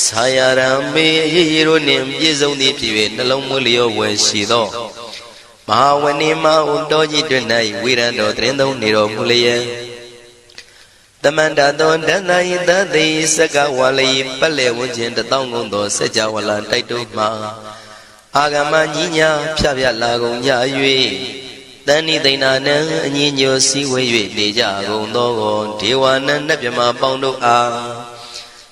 ဆာယရံမေရေရေတို့နှင့်ပြည့်စုံသည်ဖြစ်၍နှလုံးမွေးလျောဝယ်ရှိသောမဟာဝဏိမဥတော်ကြီးတွင်၌ဝေရန်တော်တရင်သုံးနေတော်မူလျက်တမန္တသောဒန္တယိသတိစကဝါလိပက်လေဝန်းကျင်တသောငုံသောစัจ java လာတိုက်တို့မှာအာဂမညီညာဖြဖြလာကုန်ကြ၍တဏိသိဏနံအညီညိုစည်းဝေး၍နေကြကုန်သောဒေဝနံနတ်မြမပေါင်းတို့အား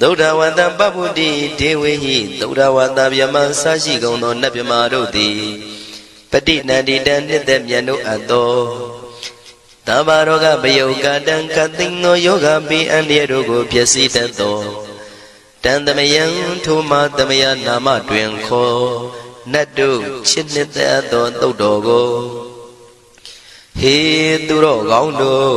သုဒ္ဓဝတံပပုတ္တိဒေဝေဟိသုဒ္ဓဝတဗျမဆရှိကုန်သောနတ်မြမာတို့သည်ပฏิနန္တိတံနှစ်သက်မြတ်တို့အပ်သောတဘာရောဂပယုကတံကသိင်သောယောဂပိအန္တရတို့ကိုဖြစ်စီတတ်သောတန်သမယံထိုမသမယနာမတွင်ခေါ်နတ်တို့ချစ်နှစ်သက်သောသုတ်တော်ကိုဟေသူတော်ကောင်းတို့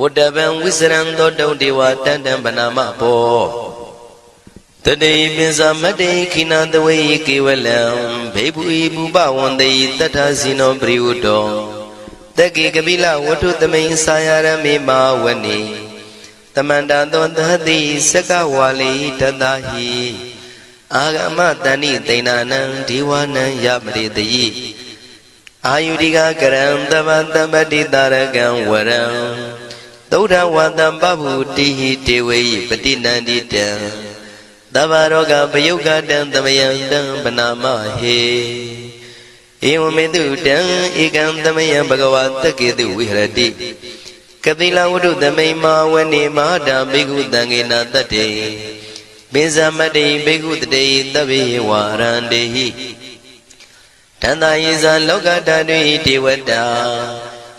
ဝတ္တဗံဝိစရံသောတုံဒေဝတန္တံဗနာမဘောတတိပိစမတ္တိခိနာတဝေကေဝလံဘေဘူဤဘူပဝန္တိတတ္ထဇိနောပရိဝတ္တောတက္ကေကပိလဝတ္ထုသမိန်စာယရမေမာဝနေတမန္တသောသတိစကဝါလိတတဟိအာဂမတဏိသိဏနံဒီဝနံယပရိတိအာယုဒိကကရံတပတပတိတာရကံဝရံ သုဒ္ဓဝတံပဗုတိဟိတေဝေယပတိနန္တိတံသဗ္ဗရောဂပယုတ်ကတံသမယံတံပနာမဟေဧဝမေတုတံဧကံသမယံဘဂဝါတက္ကေတုဝိဟရတိကတိလဝတ္ထုသမိန်မာဝနေမဟာတာဘိက္ခုတံဃေနာတတ္တေပိဇမတ္တိဘိက္ခုတတေသဗ္ဗေဝါရန္တေဟိတန္တာယေဇာလောကဓာတုဟိဒေဝတာ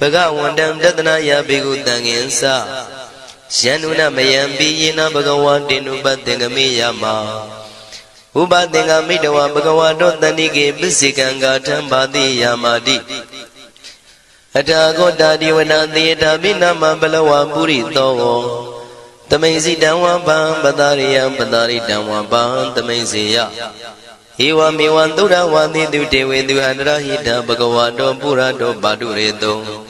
ဘဂဝန္တံတတနာယဘေကုတံခေသယန္နုနမယံပိယေနဘဂဝါတေနုပတ္တေငမေယမဥပသင်္ကမိတဝဘဂဝါတောတဏိကေပစ္စေကံဂါထံဘာတိယာမာတိအထာဂောတာဒီဝနာသေတာပိနမဘလဝပုရိသောတမိန်စီတံဝပံပတာရိယံပတာရိတံဝပံတမိန်စီယဧဝမေဝံသုဒ္ဓဝါတိတုတေဝေသူအန္တရဟိတဘဂဝါတောပုရတောပါတုရေတုံ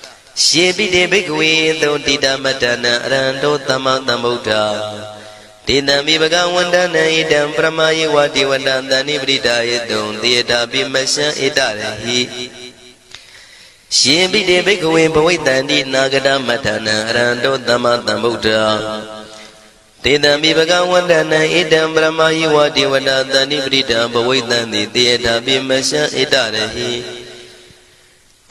ရှေပိတေဘိက္ခဝေသောတိတမတ္တနံအရဟံတောသမ္မာသမ္ဗုဒ္ဓဒေတံမိဘဂဝန္တနံဣတံပရမယေဝတိဝတံတဏိပရိဒါယေတုံသေတာပိမရှံဣတရဟိရှင်ပိတေဘိက္ခဝေဘဝိတန္တိနာဂတမတ္တနံအရဟံတောသမ္မာသမ္ဗုဒ္ဓတေတံမိဘဂဝန္တနံဣတံပရမယေဝတိဝတံတဏိပရိဒံဘဝိတံတိသေတာပိမရှံဣတရဟိ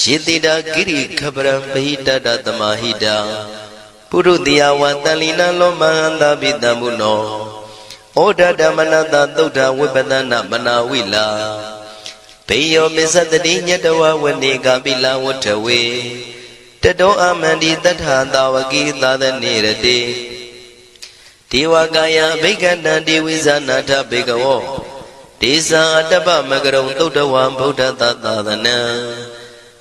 ယေတိတာကိရိခပရံပဟိတတသမဟိတာပုရုတိယဝတန်လီနလောမဟန္တာပိတံမုနောဩဒဓမ္မနတသုဒ္ဓဝိပဒနာမနာဝိလာဘေယောမစ္စတတိညတဝဝနေကပိလဝထဝေတတောအမန္တိတထာတာဝကိသာသနေရတိဒေဝကာယဘိက္ခန္တံဒေဝိဇာနာထဘေကဝောဒေဇာအတ္တပမကရုံသုတ်တဝံဗုဒ္ဓတသာသနံ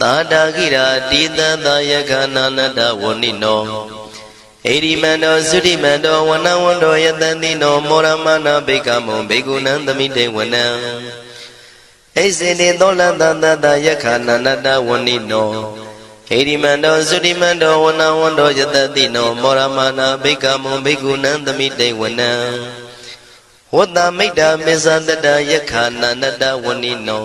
သာတာကိရာတိတသာယကနာနတဝဏိနောဣရိမန္တောသုရိမန္တောဝနဝန္တောယတတိနောမောရမနာဘိကမောဘေကုဏံသမိတေဝနံဣစေတေသောလတတတယခာနန္တဝဏိနောဟိရိမန္တောသုတိမန္တောဝနဝန္တောယတတိနောမောရမနာဘိကမောဘိကုဏံသမိတေဝနံဝတ္တမိတ်တာမေဇတတယခာနန္တဝဏိနော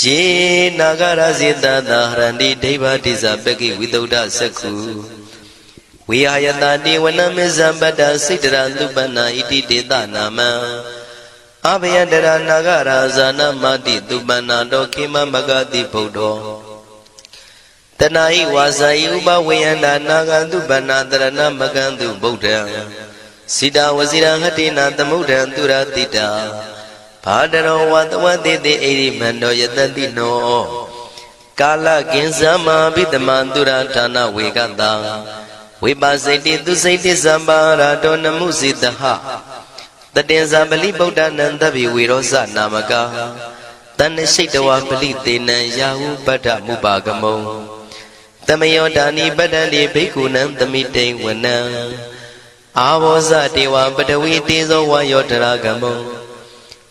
ယေနာဂရဇေတသာဟရန္တိဒိဗ္ဗတိဇပကိဝိတုဒ္ဓစက္ခုဝိဟာယတတိဝနမေဇံပတ္တစိတရသုပနာဣတိတေတနာမံအဘယတရနာဂရာဇာနမတိသူပနာတောခိမမဂတိဗုဒ္ဓောတဏှာဤဝါစာဤဥပဝေယန္တာနာဂန္တုဗန္နာတရဏမကံတုဗုဒ္ဓံစိတာဝစီရဟတိနာသမုဒ္ဒံသူရတိတာ ဘာတရောဝတဝတိတိဣရိမန္တောယတတိနောကာလကင်္စမဘိတမန္တုရဌာနဝေကတံဝိပါစိတိသူစိတိသံပါရာတောနမှုစိတဟတတင်္ဇာပလိဗုဒ္ဓနံတဗိဝေရောဇနာမကာတဏ္ဏရှိတဝပလိတေနံယာဟုပတ္ထမုပါကမုံတမယောဒာနိပတ္တန္တိဘိက္ခုနံသမိတိဝနံအာဘောဇတေဝပတဝီတေဇောဝါယောတရာကမုံ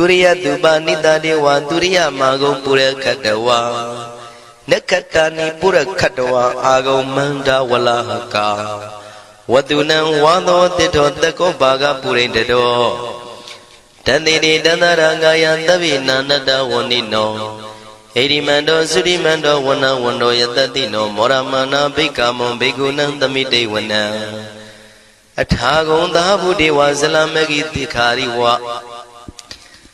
သူရိယသူပါနိတတေဝသူရိယမာဂုံပုရခတဝါနက္ခတနိပုရခတဝါအာဂုံမန္တဝလဟကာဝတုနံဝါသောတိထောတကောဘာကပုရိန္တတော်တန်တိတိတန္တရာကာယသဗ္ဗိနန္တဝဏိနောဣတိမန္တောသုတိမန္တောဝဏဝန္တောယတတိနောမောရမနာဘိက္ခမွန်ဘိက္ခုနံသမိတေဝနံအထာဂုံသာဘုဒေဝဇလမဂိတိခာရိဝ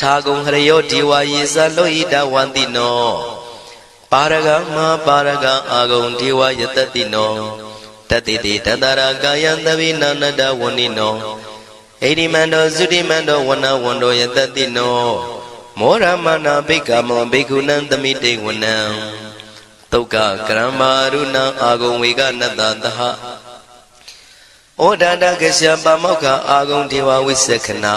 ထာဂုံဟရယောဒီဝါယေဇလောဟိတဝန္တိနောပါရဂမပါရဂအာဂုံဒီဝါယတတိနောတတိတိတတရာကာယံသဗိနာနတဝဏိနောဣရိမန္တောသုတိမန္တောဝနဝန္တောယတတိနောမောရမနာဘိက္ခမောဘိက္ခုနံသမိတေဝနံတုတ်ကကရမရုဏအာဂုံဝေကနတသဟဩဒါတကရှပမောက္ခအာဂုံဒေဝဝိသခနာ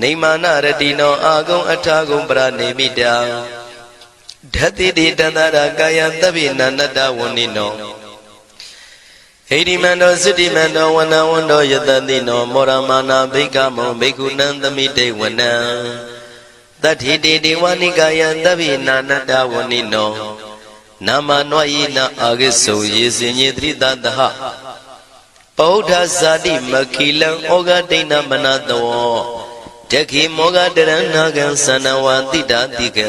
နေမာနရတိနောအာဂုံအထာဂုံပရနေမိတာဓတ္တိတိတန္တရာကာယသဗ္ဗိနန္တဝဏိနောဟိရိမန္တောသုတိမန္တောဝနဝန္တောယတတိနောမောရမာနာဘိက္ခမောဘိက္ခုနံသမိတေဝနံတတ္ထိတိဒေဝနိကာယသဗ္ဗိနာနတဝဏိနောနာမနွာယိနာအာဂိစုံယေစင်ညေတိတတဟပောဓဇာတိမခိလံဩဃဒိဏမနတော တခိမောဃတရဏကံသနဝတိတာတိကံ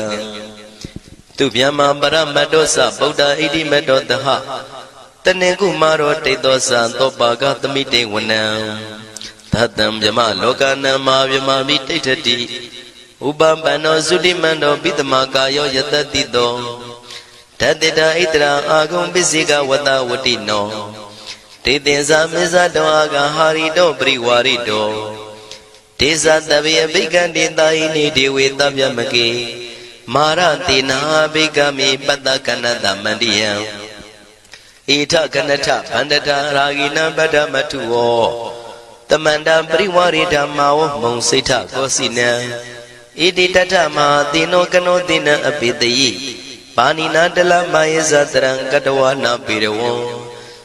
သူဗျမ္မာပရမတ္တောသဗုဒ္ဓဣတိမတ္တောတဟတနေကုမာရောတိတ်သောသံသောပါကသမိတေဝနံသတ္တံမြမလောကနံမာမြမမိတိဋ္ဌတိဥပပန္နောသုတိမန္တောပိတမကာယောယတတိတောဓတ္တိတာဣတရာအာဂုံပစ္စေကဝတဝတိနောတေတင်္ဇာမေဇတောအာဂဟာရိတောပရိဝါရိတော ဒေဇတဗေအဘိကံတေတာဟိနေဒေဝေတဗျမကေမာရတေနာဘိကမေပတ္တကနတမန္တိယံဣထကနထဗန္တတာရာဂိနံပတ္တမထုဝောတမန္တပရိဝရိဓမ္မာဝမုံစိဋ္ဌကောစီနံဣတိတထမဟာတိနောကနောတိနံအပိတယိပါဏိနာတလမယေဇတရံကတဝနာပေရဝံ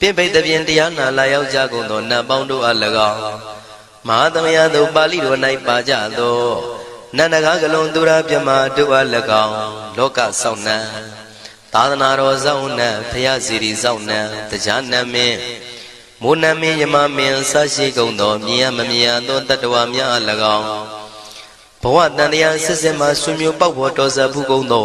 ပြင့်ပိတ်သဖြင့်တရားနာလာရောက်ကြကုန်သောနတ်ပေါင်းတို့အား၎င်းမဟာသမယသို့ပါဠိတော်၌ပါကြသောနန္ဒကားကလွန်သူရာပြမတို့အား၎င်းလောကစောင့်နှံသာသနာတော်စောင့်နှံဖရာစီရီစောင့်နှံတရားနမင်းမိုးနမင်းယမမင်းဆရှိကုန်သောမြင်ရမမြင်ရသောတတ္တဝါများအား၎င်းဘဝတန်တရားစစ်စစ်မှဆွမျိုးပေါက်ဖို့တော်စပ်ဘူးကုန်သော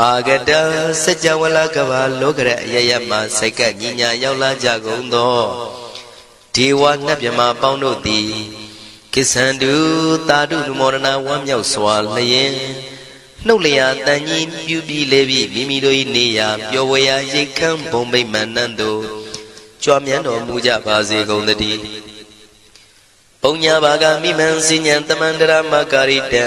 အာဂတစัจ java လကဘာလောကရအယယမစိတ်ကညီညာရောက်လာကြကုန်သောဒေဝနတ်မြမပေါင်းတို့သည်ကိသန္တုတာတုနမောရဏဝမ်းမြောက်စွာလျင်နှုတ်လျာတန်ကြီးပြူပြီးလေပြီးမိမိတို့၏နေရာပျော်ဝေရာရိတ်ခမ်းဘုံမိတ်မန္နန်တို့ကြွားမြန်းတော်မူကြပါစေကုန်သတည်းပုံညာဘာကမိမံစဉ္ဉံတမန္တရမကာရိတံ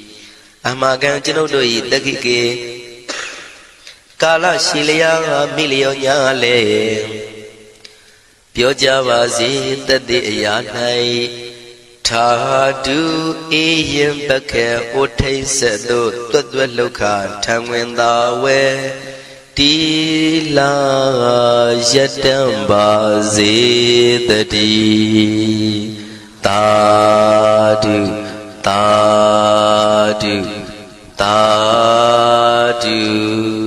အမကံကျွန်ုပ်တို့၏တက္ခိကေကာလရှိလျာမိလျောညာလေပြောကြပါစေတသက်အရာ၌ထာတုအေယံပကေဩထိတ်ဆက်တို့တွတ်တွတ်လောက်ခထံဝင်သာဝဲတီလာယတံပါစေတတိတာတု တာတုတာတု